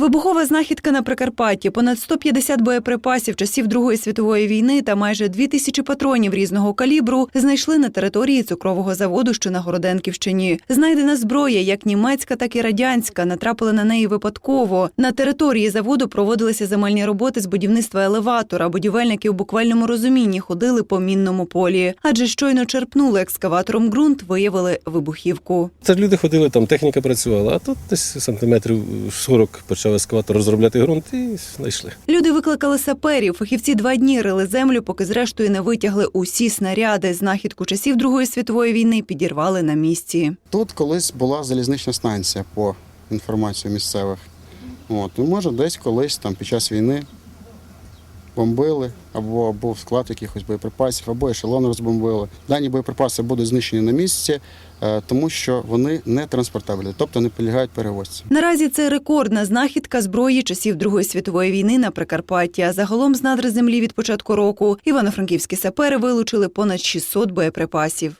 Вибухова знахідка на Прикарпатті, понад 150 боєприпасів часів Другої світової війни та майже 2 тисячі патронів різного калібру знайшли на території цукрового заводу, що на Городенківщині. Знайдена зброя, як німецька, так і радянська, натрапили на неї випадково. На території заводу проводилися земельні роботи з будівництва елеватора. Будівельники у буквальному розумінні ходили по мінному полі, адже щойно черпнули екскаватором ґрунт, виявили вибухівку. Це люди ходили, там техніка працювала, а тут десь сантиметрів 40 почав ескаватор розробляти ґрунт і знайшли. Люди викликали саперів. Фахівці два дні рили землю, поки зрештою не витягли усі снаряди. Знахідку часів Другої світової війни підірвали на місці. Тут колись була залізнична станція по інформації місцевих. От, і може десь колись там під час війни бомбили, або був склад якихось боєприпасів, або ешелон розбомбили. Дані боєприпаси будуть знищені на місці, е, тому що вони не транспортабельні, тобто не підлягають перевозці. Наразі це рекордна знахідка зброї часів Другої світової війни на Прикарпатті. А загалом з надр землі від початку року івано-франківські сапери вилучили понад 600 боєприпасів.